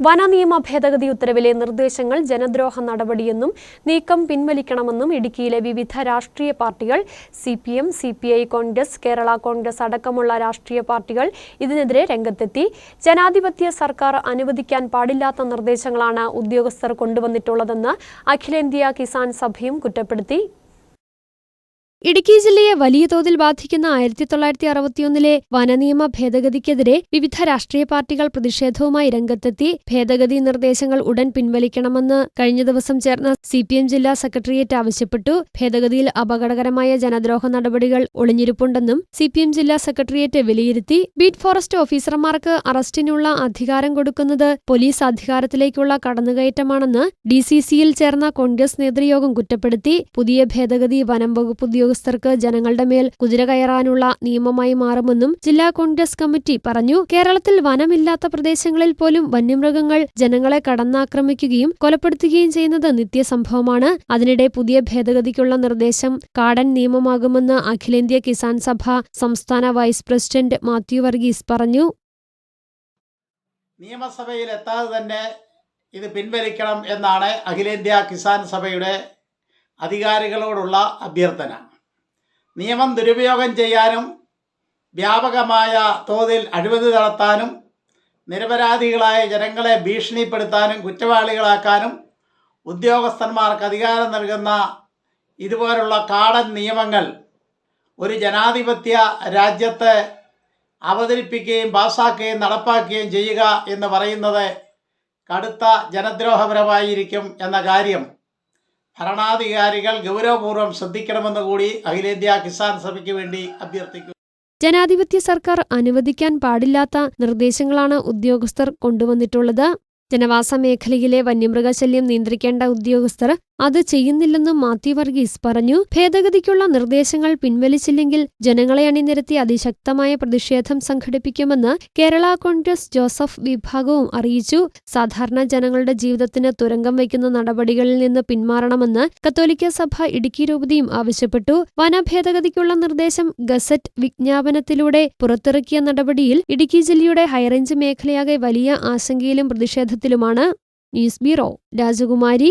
വനനിയമ ഭേദഗതി ഉത്തരവിലെ നിർദ്ദേശങ്ങൾ ജനദ്രോഹ നടപടിയെന്നും നീക്കം പിൻവലിക്കണമെന്നും ഇടുക്കിയിലെ വിവിധ രാഷ്ട്രീയ പാർട്ടികൾ C P M C P I Congress Kerala Congress അടക്കമുള്ള രാഷ്ട്രീയ പാർട്ടികൾ ഇതിനെതിരെ രംഗത്തെത്തി. ജനാധിപത്യ സർക്കാർ അനുവദിക്കാൻ പാടില്ലാത്ത നിർദ്ദേശങ്ങളാണ് ഉദ്യോഗസ്ഥർ കൊണ്ടുവന്നിട്ടുള്ളതെന്ന് അഖിലേന്ത്യാ കിസാൻ സഭയും കുറ്റപ്പെടുത്തി. ഇടുക്കി ജില്ലയെ വലിയ തോതിൽ ബാധിക്കുന്ന ആയിരത്തി തൊള്ളായിരത്തി അറുപത്തിയൊന്നിലെ വനനിയമ ഭേദഗതിക്കെതിരെ വിവിധ രാഷ്ട്രീയ പാർട്ടികൾ പ്രതിഷേധവുമായി രംഗത്തെത്തി ഭേദഗതി നിർദ്ദേശങ്ങൾ ഉടൻ പിൻവലിക്കണമെന്ന് കഴിഞ്ഞ ദിവസം ചേർന്ന സി പി എം ജില്ലാ സെക്രട്ടേറിയറ്റ് ആവശ്യപ്പെട്ടു. ഭേദഗതിയിൽ അപകടകരമായ ജനദ്രോഹ നടപടികൾ ഒളിഞ്ഞിരിപ്പുണ്ടെന്നും സി പി എം ജില്ലാ സെക്രട്ടേറിയറ്റ് വിലയിരുത്തി. ബീറ്റ് ഫോറസ്റ്റ് ഓഫീസർമാർക്ക് അറസ്റ്റിനുള്ള അധികാരം കൊടുക്കുന്നത് പോലീസ് അധികാരത്തിലേക്കുള്ള കടന്നുകയറ്റമാണെന്ന് ഡി സി സിയിൽ ചേർന്ന കോൺഗ്രസ് നേതൃയോഗം കുറ്റപ്പെടുത്തി. പുതിയ ഭേദഗതി വനം വകുപ്പ് ഉദ്യോഗസ്ഥർക്ക് ജനങ്ങളുടെ മേൽ കുതിര കയറാനുള്ള നിയമമായി മാറുമെന്നും ജില്ലാ കോൺഗ്രസ് കമ്മിറ്റി പറഞ്ഞു. കേരളത്തിൽ വനമില്ലാത്ത പ്രദേശങ്ങളിൽ പോലും വന്യമൃഗങ്ങൾ ജനങ്ങളെ കടന്നാക്രമിക്കുകയും കൊലപ്പെടുത്തുകയും ചെയ്യുന്നത് നിത്യസംഭവമാണ്. അതിനിടെ പുതിയ ഭേദഗതിക്കുള്ള നിർദ്ദേശം കാടൻ നിയമമാകുമെന്ന് അഖിലേന്ത്യാ കിസാൻ സഭ സംസ്ഥാന വൈസ് പ്രസിഡന്റ് മാത്യു വർഗീസ് പറഞ്ഞു. നിയമസഭയിൽ എത്താതെ തന്നെ ഇത് പിൻവലിക്കണം എന്നാണ് അഖിലേന്ത്യാ കിസാൻ സഭയുടെ അധികാരികളോടുള്ള അഭ്യർത്ഥന. നിയമം ദുരുപയോഗം ചെയ്യാനും വ്യാപകമായ തോതിൽ അഴിമതി നടത്താനും നിരപരാധികളായ ജനങ്ങളെ ഭീഷണിപ്പെടുത്താനും കുറ്റവാളികളാക്കാനും ഉദ്യോഗസ്ഥന്മാർക്ക് അധികാരം നൽകുന്ന ഇതുപോലുള്ള കാടൻ നിയമങ്ങൾ ഒരു ജനാധിപത്യ രാജ്യത്തെ അവതരിപ്പിക്കുകയും പാസാക്കുകയും നടപ്പാക്കുകയും ചെയ്യുക എന്ന് പറയുന്നത് കടുത്ത ജനദ്രോഹപരമായിരിക്കും എന്ന കാര്യം. ഭരണാധികാരികൾ ഗൗരവപൂർവം ശ്രദ്ധിക്കണമെന്ന് കൂടി അഖിലേന്ത്യാ കിസാൻ സഭയ്ക്ക് വേണ്ടി അഭ്യർത്ഥിക്കുന്നു ജനാധിപത്യ സർക്കാർ അനുവദിക്കാൻ പാടില്ലാത്ത നിർദ്ദേശങ്ങളാണ് ഉദ്യോഗസ്ഥർ കൊണ്ടുവന്നിട്ടുള്ളത്. ജനവാസ മേഖലയിലെ വന്യമൃഗശല്യം നിയന്ത്രിക്കേണ്ട ഉദ്യോഗസ്ഥർ അത് ചെയ്യുന്നില്ലെന്നും മാത്യു വർഗീസ് പറഞ്ഞു. ഭേദഗതിക്കുള്ള നിർദ്ദേശങ്ങൾ പിൻവലിച്ചില്ലെങ്കിൽ ജനങ്ങളെ അണിനിരത്തി അതിശക്തമായ പ്രതിഷേധം സംഘടിപ്പിക്കുമെന്ന് കേരള കോൺഗ്രസ് ജോസഫ് വിഭാഗവും അറിയിച്ചു. സാധാരണ ജനങ്ങളുടെ ജീവിതത്തിന് തുരങ്കം വയ്ക്കുന്ന നടപടികളിൽ നിന്ന് പിന്മാറണമെന്ന് കത്തോലിക്ക സഭ ഇടുക്കി രൂപതയും ആവശ്യപ്പെട്ടു. വനഭേദഗതിക്കുള്ള നിർദ്ദേശം ഗസറ്റ് വിജ്ഞാപനത്തിലൂടെ പുറത്തിറക്കിയ നടപടിയിൽ ഇടുക്കി ജില്ലയുടെ ഹൈറേഞ്ച് മേഖലയാകെ വലിയ ആശങ്കയിലും പ്രതിഷേധത്തിലുമാണ്. ന്യൂസ് ബ്യൂറോ രാജകുമാരി.